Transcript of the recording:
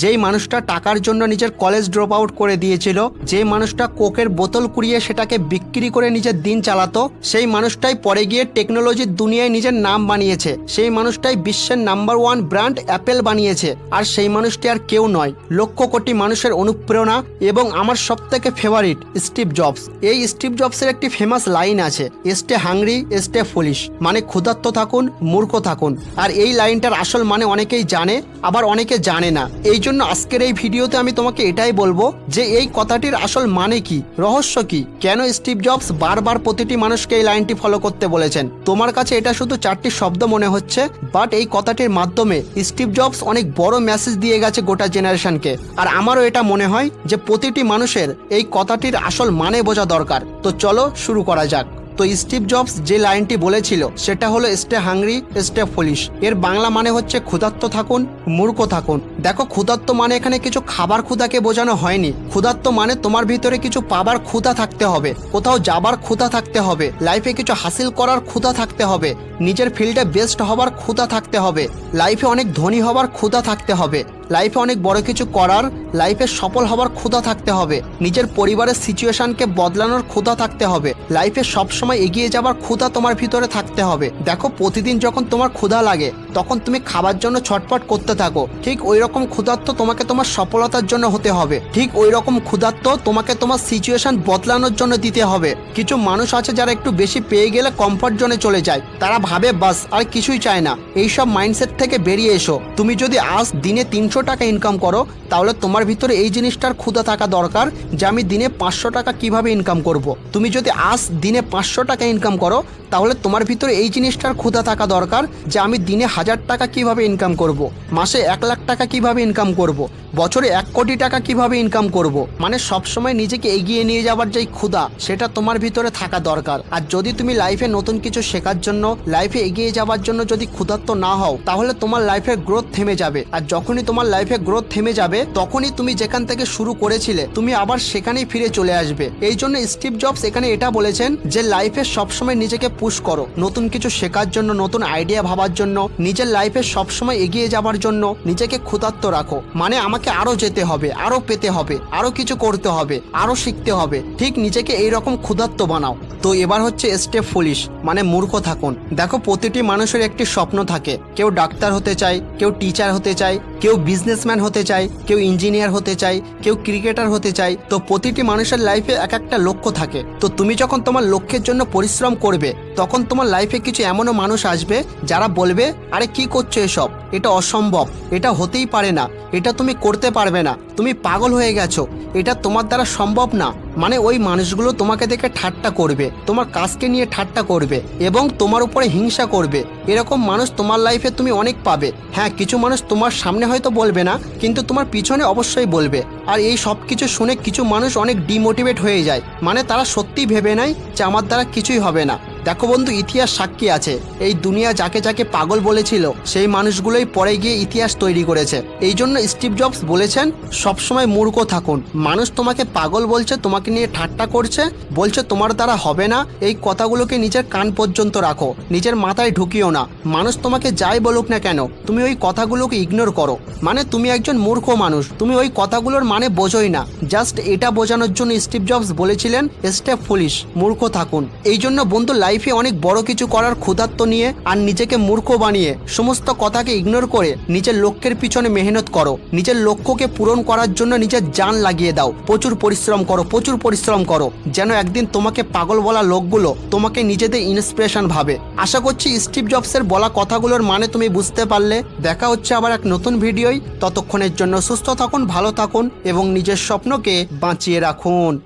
যেই মানুষটা টাকার জন্য নিজের কলেজ ড্রপ আউট করে দিয়েছিল, যেই মানুষটা কোকের বোতল কুড়িয়ে সেটাকে বিক্রি করে নিজের দিন চালাতো, সেই মানুষটাই পরে গিয়ে টেকনোলজির দুনিয়ায় নিজের নাম বানিয়েছে। সেই মানুষটাই বিশ্বের নাম্বার ওয়ান ব্র্যান্ড অ্যাপেল বানিয়েছে। আর সেই মানুষটি আর কেউ নয়, লক্ষ কোটি মানুষের অনুপ্রেরণা এবং আমার সব থেকে ফেভারিট স্টিভ জবস এই স্টিভ জবসের একটি ফেমাস লাইন আছে স্টে হাংরি স্টে ফুলিশ মানে ক্ষুধার্ত থাকুন, মূর্খ থাকুন। আর এই লাইনটার আসল মানে অনেকেই জানে, আবার অনেকে জানে না। এই জন্য আজকের এই ভিডিওতে আমি তোমাকে এটাই বলব যে এই কথাটির আসল মানে কি, রহস্য কি, কেন স্টিভ জবস বারবার প্রতিটি মানুষকে এই লাইনটি ফলো করতে বলেছেন? তোমার কাছে এটা শুধু চারটি শব্দ মনে হচ্ছে বাট এই কথাটির মাধ্যমে স্টিভ জবস অনেক বড় মেসেজ দিয়ে গেছে গোটা জেনারেশনকে আর আমারও এটা মনে হয় যে প্রতিটি মানুষের এই কথাটির আসল মানে বোঝা দরকার। তো চলো শুরু করা যাক। তো স্টিভ জবস যে লাইনটি বলেছিল, সেটা হলো, স্টে হাংরি, স্টে ফুলিশ। এর বাংলা মানে হচ্ছে, ক্ষুধার্ত থাকুন, মূর্খ থাকুন। দেখো, ক্ষুধার্ত মানে এখানে কিছু খাবার ক্ষুধাকে বোঝানো হয়নি। ক্ষুধার্ত মানে তোমার ভিতরে কিছু পাবার ক্ষুধা থাকতে হবে, কোথাও যাবার ক্ষুধা থাকতে হবে, লাইফে কিছু হাসিল করার ক্ষুধা থাকতে হবে, নিজের ফিল্ডে বেস্ট হবার ক্ষুধা থাকতে হবে, লাইফে অনেক ধনী হবার ক্ষুধা থাকতে হবে। লাইফে অনেক বড় কিছু করার লাইফে সফল হবার ক্ষুধা থাকতে হবে। নিজের পরিবারের সিচুয়েশনকে বদলানোর ক্ষুধা থাকতে হবে। লাইফে সবসময় এগিয়ে যাবার ক্ষুধা তোমার ভিতরে থাকতে হবে। দেখো, প্রতিদিন যখন তোমার ক্ষুধা লাগে, তখন তুমি খাবার জন্য ছটপট করতে থাকো। ঠিক ওই রকম ক্ষুধার্ত তোমাকে তোমার সফলতার জন্য হতে হবে। ঠিক ওই রকম ক্ষুধার্ত তোমাকে তোমার সিচুয়েশন বদলানোর জন্য দিতে হবে। কিছু মানুষ আছে যারা একটু বেশি পেয়ে গেলে কমফর্ট জোনে চলে যায়। তারা ভাবে, বাস, আর কিছুই চায় না। এইসব মাইন্ডসেট থেকে বেরিয়ে এসো। তুমি যদি আজ দিনে তিনশো টাকা ইনকাম করো, তাহলে তোমার ভিতরে এই জিনিসটার ক্ষুদা থাকা দরকার যে আমি দিনে পাঁচশো টাকা কীভাবে ইনকাম করব। তুমি যদি আজ দিনে পাঁচশো টাকা ইনকাম করো তাহলে তোমার ভিতরে এই জিনিসটার ক্ষুধা থাকা দরকার যে আমি দিনে হাজার টাকা কীভাবে ইনকাম করব। মাসে এক লাখ টাকা কীভাবে ইনকাম করব। বছরে এক কোটি টাকা কীভাবে ইনকাম করব। মানে সবসময় নিজেকে এগিয়ে নিয়ে যাবার যেই ক্ষুধা, সেটা তোমার ভিতরে থাকা দরকার আর যদি তুমি লাইফে নতুন কিছু শেখার জন্য লাইফে এগিয়ে যাওয়ার জন্য যদি ক্ষুধার্ত না হও, তাহলে তোমার লাইফের গ্রোথ থেমে যাবে আর যখনই তোমার লাইফে গ্রোথ থেমে যাবে, তখনই তুমি যেখান থেকে শুরু করেছিলে, তুমি আবার সেখানেই ফিরে চলে আসবে এই জন্য স্টিভ জবস এখানে এটা বলেছেন যে লাইফে সবসময় নিজেকে পুশ করো। নতুন কিছু শেখার জন্য, নতুন আইডিয়া ভাবার জন্য, নিজের লাইফে সবসময় এগিয়ে যাবার জন্য নিজেকে ক্ষুধার্ত রাখো। মানে আমাকে আরও যেতে হবে, আরও পেতে হবে, আরও কিছু করতে হবে, আরও শিখতে হবে। ঠিক নিজেকে এইরকম ক্ষুধার্ত বানাও। তো এবার হচ্ছে স্টেপ ফুলিশ মানে মূর্খ থাকুন। দেখো প্রতিটি মানুষের একটি স্বপ্ন থাকে। কেউ ডাক্তার হতে চায়, কেউ টিচার হতে চায় কেউ বিজনেসম্যান হতে চায়, কেউ ইঞ্জিনিয়ার হতে চায়, কেউ ক্রিকেটার হতে চায়, তো প্রতিটি মানুষের লাইফে এক একটা লক্ষ্য থাকে। তো তুমি যখন তোমার লক্ষ্যের জন্য পরিশ্রম করবে, তখন তোমার লাইফে কিছু এমনও মানুষ আসবে যারা বলবে, আরে কি করছ এসব? এটা অসম্ভব। এটা হতেই পারে না। এটা তুমি করতে পারবে না। তুমি পাগল হয়ে গেছো। এটা তোমার দ্বারা সম্ভব না। মানে ওই মানুষগুলো তোমাকে দেখে ঠাট্টা করবে, তোমার কাজকে নিয়ে ঠাট্টা করবে এবং তোমার উপরে হিংসা করবে। এরকম মানুষ তোমার লাইফে তুমি অনেক পাবে। হ্যাঁ কিছু মানুষ তোমার সামনে হয়তো বলবে না, কিন্তু তোমার পিছনে অবশ্যই বলবে। আর এই সব কিছু শুনে কিছু মানুষ অনেক ডিমোটিভেট হয়ে যায়। মানে তারা সত্যি ভেবে নেয় যে আমার দ্বারা কিছুই হবে না। দেখো বন্ধু, ইতিহাস সাক্ষী আছে। এই দুনিয়া যাকে যাকে পাগল বলেছিল, সেই মানুষগুলোই পরে গিয়ে ইতিহাস তৈরি করেছে। এই জন্য স্টিভ জবস বলেছেন, সবসময় মূর্খ থাকুন। মানুষ তোমাকে পাগল বলছে, তোমাকে নিয়ে ঠাট্টা করছে, বলছে তোমার দ্বারা হবে না। এই কথাগুলোকে নিজের কান পর্যন্ত রাখো, নিজের মাথায় ঢুকিও না। মানুষ তোমাকে যাই বলুক না কেন, তুমি ওই কথাগুলোকে ইগনোর করো। মানে তুমি একজন মূর্খ মানুষ, তুমি ওই কথাগুলোর মানে বোঝোই না। জাস্ট এটা বোঝানোর জন্য স্টিভ জবস বলেছিলেন, স্টেপ ফুলিশ, মূর্খ থাকুন। এই জন্য বন্ধু লাইফে অনেক বড় কিছু করার ক্ষুধার্ত নিয়ে আর নিজেকে মূর্খ বানিয়ে সমস্ত কথাকে ইগনোর করে নিজের লক্ষ্যের পিছনে মেহনত করো। নিজের লক্ষ্যকে পূরণ করার জন্য নিজের জান লাগিয়ে দাও। প্রচুর পরিশ্রম করো, প্রচুর পরিশ্রম করো। যেন একদিন তোমাকে পাগল বলা লোকগুলো তোমাকে নিজেদের ইন্সপিরেশন ভাবে। আশা করছি স্টিভ জবসের বলা কথাগুলোর মানে তুমি বুঝতে পারলে। দেখা হচ্ছে আবার এক নতুন ভিডিওই ততক্ষণের জন্য সুস্থ থাকুন, ভালো থাকুন এবং নিজের স্বপ্নকে বাঁচিয়ে রাখুন।